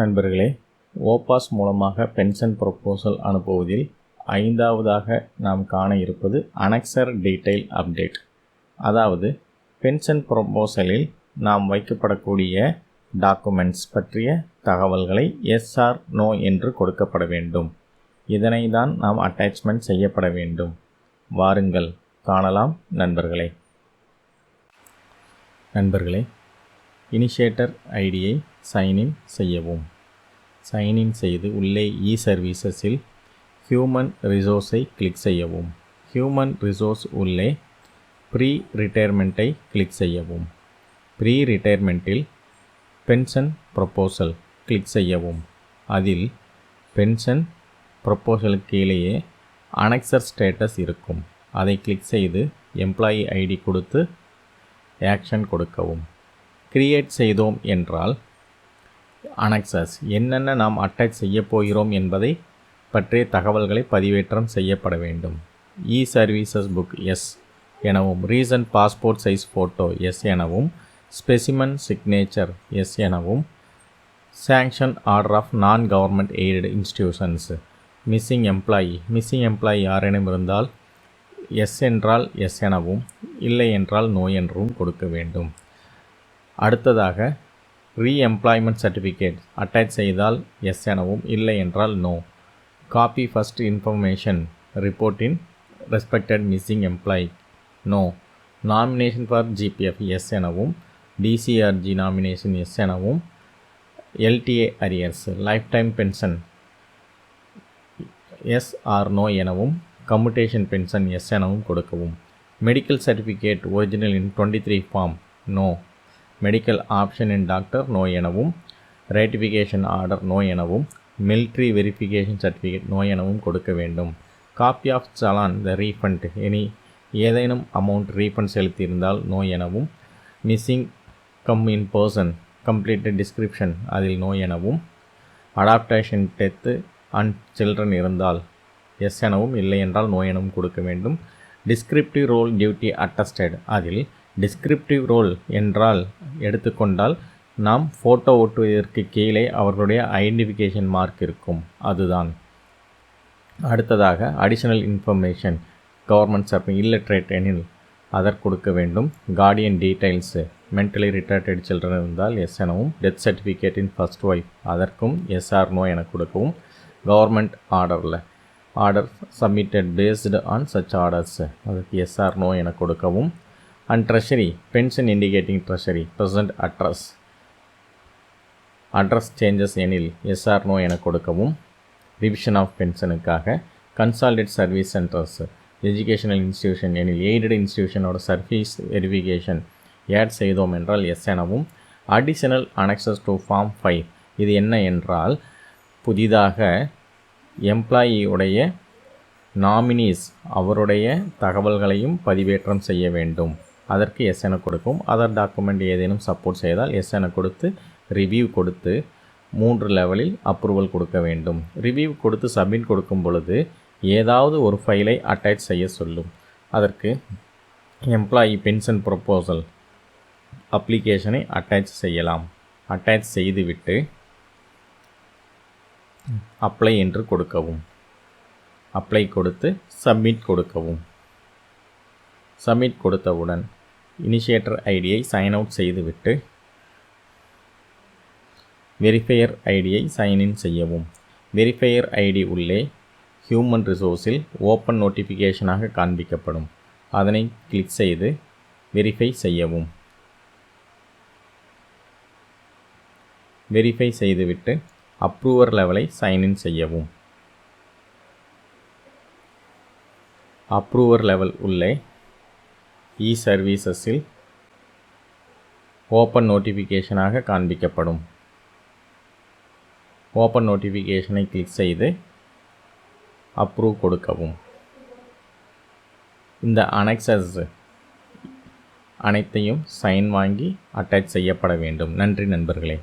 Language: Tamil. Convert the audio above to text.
நண்பர்களே ஓபாஸ் மூலமாக பென்ஷன் ப்ரொப்போசல் அனுப்புவதில் ஐந்தாவதாக நாம் காண இருப்பது அனெக்சர் டீட்டெயில் அப்டேட். அதாவது பென்ஷன் ப்ரொப்போசலில் நாம் வைக்கப்படக்கூடிய டாக்குமெண்ட்ஸ் பற்றிய தகவல்களை எஸ் ஆர் நோ என்று கொடுக்கப்பட வேண்டும். இதனை தான் நாம் அட்டாச்மெண்ட் செய்யப்பட வேண்டும். வாருங்கள் காணலாம் நண்பர்களே. நண்பர்களே இனிஷியேட்டர் ஐடியை சைன்இன் செய்யவும். சைன்இன் செய்து உள்ளே இ சர்வீசஸில் ஹியூமன் ரிசோர்ஸை கிளிக் செய்யவும். ஹியூமன் ரிசோர்ஸ் உள்ளே ப்ரீ ரிட்டையர்மெண்ட்டை கிளிக் செய்யவும். ப்ரீ ரிட்டையர்மெண்ட்டில் பென்ஷன் ப்ரொப்போசல் கிளிக் செய்யவும். அதில் பென்ஷன் ப்ரொப்போசலுக்கு கீழேயே அனெக்சர் ஸ்டேட்டஸ் இருக்கும். அதை கிளிக் செய்து எம்ப்ளாயி ஐடி கொடுத்து ஆக்ஷன் கொடுக்கவும். கிரியேட் செய்தோம் என்றால் அனக்சஸ் என்னென்ன நாம் அட்டாச் செய்யப் போகிறோம் என்பதை பற்றிய தகவல்களை பதிவேற்றம் செய்யப்பட வேண்டும். இ சர்வீசஸ் புக் எஸ் எனவும் recent passport size photo yes எனவும் ஸ்பெசிமன் சிக்னேச்சர் எஸ் எனவும் sanction order of non government aided institutions missing employee missing employee யாரேனும் இருந்தால் எஸ் என்றால் எஸ் எனவும் இல்லை என்றால் நோ என்றும் கொடுக்க வேண்டும். அடுத்ததாக ரீஎம்ப்ளாய்மெண்ட் சர்டிஃபிகேட் அட்டாச் செய்தால் எஸ் எனவும் இல்லை என்றால் no copy first information ரிப்போர்ட்டின் respected missing employee no nomination for GPF yes எனவும் டிசிஆர்ஜி நாமினேஷன் எஸ் எனவும் LTA arrears life time pension yes or no எனவும் கம்யூட்டேஷன் பென்ஷன் எஸ் எனவும் கொடுக்கவும். Medical certificate original in twenty three form no medical option in doctor no எனவும் ரேட்டிஃபிகேஷன் ஆர்டர் நோ எனவும் மிலிட்ரி வெரிஃபிகேஷன் சர்டிஃபிகேட் நோ எனவும் கொடுக்க வேண்டும் copy of challan the refund any ஏதேனும் அமௌண்ட் ரீஃபண்ட் செலுத்தியிருந்தால் நோ எனவும் missing come in person completed description அதில் நோ எனவும் அடாப்டேஷன் டெத்து அண்ட் சில்ட்ரன் இருந்தால் எஸ் எனவும் இல்லை என்றால் நோ எனவும் கொடுக்க வேண்டும் டிஸ்கிரிப்டிவ் ரோல் டியூட்டி அட்டஸ்டட் அதில் டிஸ்கிரிப்டிவ் ரோல் என்றால் எடுத்துக்கொண்டால் நாம் ஃபோட்டோ ஓட்டுவதற்கு கீழே அவர்களுடைய ஐடென்டிஃபிகேஷன் மார்க் இருக்கும். அதுதான். அடுத்ததாக additional information government sub illiterate எனில் அதற்கு கொடுக்க வேண்டும். Guardian details mentally retarded children இருந்தால் எஸ் எனவும் death certificate in first wife அதற்கும் எஸ்ஆர் நோ என கொடுக்கவும். கவர்மெண்ட் ஆர்டரில் order submitted based on such orders அதுக்கு எஸ்ஆர் நோ என கொடுக்கவும். And treasury pension indicating treasury present address address changes எனில் எஸ்ஆர் நோ என கொடுக்கவும். Revision of பென்ஷனுக்காக consolidated service centres educational institution எனில் எய்டட் இன்ஸ்டியூஷனோட சர்வீஸ் வெரிஃபிகேஷன் ஏட் செய்தோம் என்றால் எஸ் எனவும். Additional annexures to form five இது என்ன என்றால் புதிதாக எம்ப்ளாயியுடைய நாமினிஸ் அவருடைய தகவல்களையும் பதிவேற்றம் செய்ய வேண்டும். அதற்கு எஸ் என கொடுக்கும். அதர் டாக்குமெண்ட் ஏதேனும் சப்போர்ட் செய்தால் எஸ் என கொடுத்து ரிவ்யூ கொடுத்து மூன்று லெவலில் அப்ரூவல் கொடுக்க வேண்டும். ரிவ்யூ கொடுத்து சப்மிட் கொடுக்கும் பொழுது ஏதாவது ஒரு ஃபைலை அட்டாச் செய்ய சொல்லும். அதற்கு எம்ப்ளாயி பென்ஷன் ப்ரொப்போசல் அப்ளிகேஷனை அட்டாச் செய்யலாம். அட்டாச் செய்துவிட்டு அப்ளை என்று கொடுக்கவும். அப்ளை கொடுத்து சப்மிட் கொடுக்கவும். சப்மிட் கொடுத்தவுடன் இனிஷியேட்டர் ஐடியை சைன் அவுட் செய்துவிட்டு வெரிஃபையர் ஐடியை சைன்இன் செய்யவும். வெரிஃபையர் ஐடி உள்ளே ஹியூமன் ரிசோர்ஸில் ஓப்பன் நோட்டிஃபிகேஷனாக காண்பிக்கப்படும். அதனை கிளிக் செய்து வெரிஃபை செய்யவும். வெரிஃபை செய்துவிட்டு அப்ரூவர் லெவலை சைன்இன் செய்யவும். அப்ரூவர் லெவல் உள்ளே இ சர்வீசஸில் ஓப்பன் நோட்டிஃபிகேஷனாக காண்பிக்கப்படும். ஓப்பன் நோட்டிஃபிகேஷனை கிளிக் செய்து அப்ரூவ் கொடுக்கவும். இந்த அனெக்சஸ் அனைத்தையும் சைன் வாங்கி அட்டாச் செய்யப்பட வேண்டும். நன்றி நண்பர்களே.